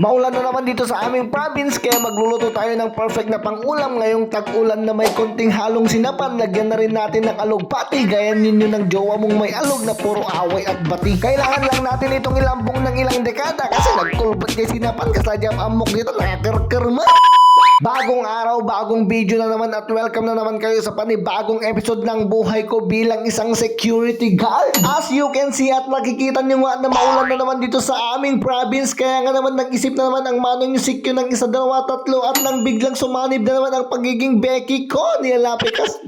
Maulan na naman dito sa aming province kaya magluluto tayo ng perfect na pangulam ngayong tag-ulan na may konting halong sinapan. Lagyan na rin natin ng alugpati. Gayan ninyo ng jowa mong may alog na puro away at bati. Kailangan lang natin itong ilambong ng ilang dekada kasi nagkulbat kay sinapan kasadyang amok dito nakakarkarma. Bagong araw, bagong video na naman at welcome na naman kayo sa panibagong episode ng buhay ko bilang isang security guard. As you can see at makikita nyo nga na maulan na naman dito sa aming province kaya nga naman nag-isip na naman ang manong yung sikyo ng isa, dalawa, tatlo at nang biglang sumanib na naman ang pagiging Becky ko ni Alapikas.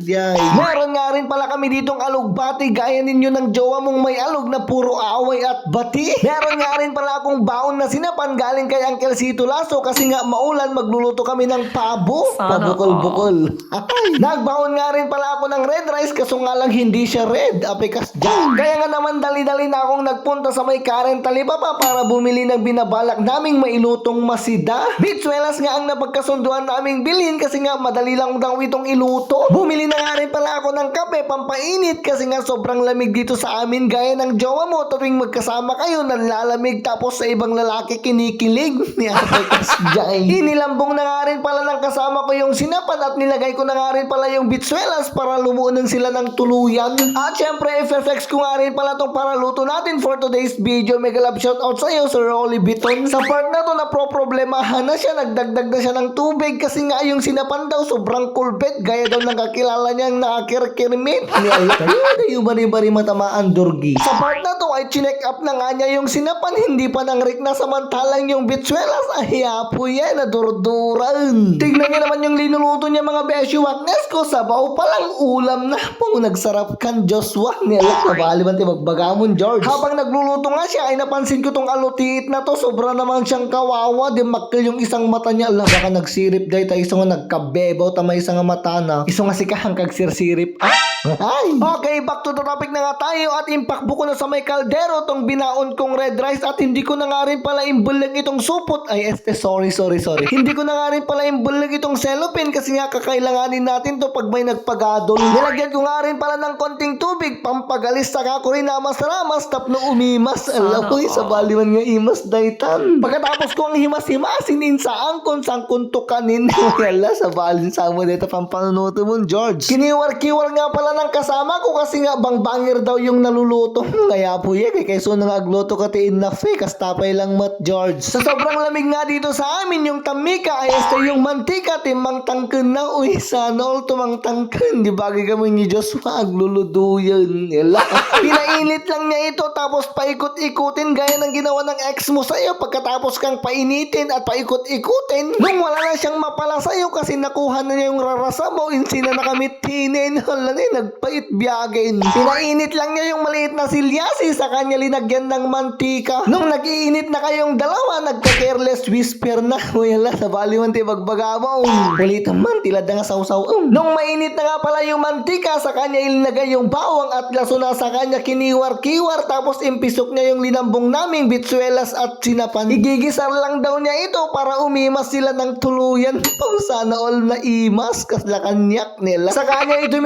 Meron nga rin pala kami ditong alugbati gaya ninyo ng jowa mong may alog na puro away at bati. Meron nga rin pala akong baon na sinapan galing kay Uncle Sito Lasso kasi nga maulan magluluto kami ng pabo. Sana Pabukol-bukol. Nagbaon nga rin pala ako ng red rice kaso nga lang hindi siya red. Apikas dyan. Kaya nga naman dali-dali na akong nagpunta sa may Karen Talibaba para bumili ng binabalak naming mailutong masida. Bitsuelas nga ang napagkasunduan naming bilhin kasi nga madali lang daw itong iluto. Bumili na nga rin pala ako ng kape pampainit kasi nga sobrang lamig dito sa amin gaya ng jowa mo tuwing magkasama kayo nanlalamig tapos sa ibang lalaki kinikilig. Ni Apikas dyan. Inilambong na nga rin pala ng kasama ko yung sinapan at nilagay ko na nga rin pala yung bitsuelas para lumuunang sila ng tuluyan. At syempre, i-flex ko nga rin pala tong para luto natin for today's video. Mega love shoutout sa iyo, Sir Rolly Biton. Sa part na to na pro-problemahan na siya, nagdagdag na siya ng tubig kasi nga yung sinapan daw sobrang kulbet. Gaya daw ng kakilala niyang nakakirkirmit. Niyala kayo, kayo bari-bari matamaan durgi. Sa part na to ay chinek up na nga niya yung sinapan, hindi pa nang rik na samantalang yung bitsuelas. Ay, apo yan, nadurduran. Tignan niyo naman yung linuluto niya mga beshi waknes ko. Sabaw pa lang ulam na. Pang nagsarap kan Joshua. Niyalak na bali man magbagamon George. Habang nagluluto nga siya ay napansin ko tong alutiit na to. Sobra naman siyang kawawa. Di makil yung isang mata niya. Ala baka nagsirip day tayo. Isa nga nagkabebaw tama isang mata na. Isa nga si kahang kagsir-sirip. Ah! Ay! Okay, back to the topic na nga tayo at impakbo ko na sa may kaldero tong binaon kong red rice at hindi ko na nga rin pala imbulag itong supot. Ay, este, sorry, sorry, sorry. hindi ko na nga rin pala imbulag itong cellophane kasi nga kakailanganin natin to pag may nagpagadol. Nilagyan ko nga rin pala ng konting tubig, pampagalis saka ko rin namas-ramas tapno umimas. Alam ko, sa baliman nga imas daytan. Pagkatapos ko ang himas-himasin insaang kung sang kuntukanin. Wala, sa balin sa mo dito pampanunuto mo, George. Kiniwar-kiwar nga pala ng kasama ko kasi nga bangbangir daw yung naluluto. Kaya po yan, kay kayso nang agluto ka ti enough eh, kastapay lang mat, George. Sa sobrang lamig nga dito sa amin, yung tamika ay este yung mantika, timang tangken na, uy, sana all tumang tangken. Di bagay kami ni Joshua, agluluduyan. Yala. Pinainit lang niya ito, tapos paikot-ikutin gaya ng ginawa ng ex mo sa'yo pagkatapos kang painitin at paikot-ikutin. Nung wala na siyang mapala sa'yo kasi nakuha na niya yung rarasa mo, insina na kami tinin. Hala na, nagpait biyagin. Pinainit lang niya yung maliit na silyasi sa kanya linagyan ng mantika. Nung nag-iinit na kayong dalawa, nagka-careless whisper na. Wala, sa baliwan ti bagbagabaw. Ulit man, tilad na nga sausaw. Um. Nung mainit na nga pala yung mantika, sa kanya ilinagay yung bawang at laso na sa kanya kiniwar-kiwar tapos impisok niya yung linambong naming bitsuelas at sinapan. Igigisar lang daw niya ito para umimas sila ng tuluyan. Pang sana all na imas kasla kanyak nila. Sa kanya ito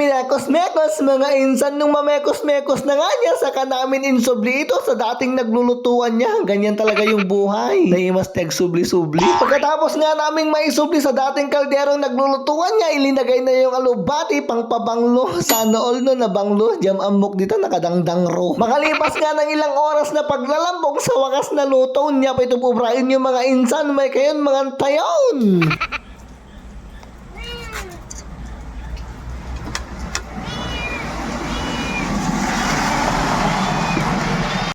minekos-mekos mga insan nung mamekos-mekos na nga niya saka namin insubli ito sa dating naglulutuan niya. Ganyan talaga yung buhay. Naimas teg subli-subli. Pagkatapos nga naming maisubli sa dating kalderong naglulutuan niya, ilinagay na yung alubati pang pabanglo. Sana all no na banglo. Jam amok dito nakadangdang ro. Makalipas nga ng ilang oras na paglalambog sa wakas na luto niya pa ito pubrain yung mga insan may kayon mga tayon.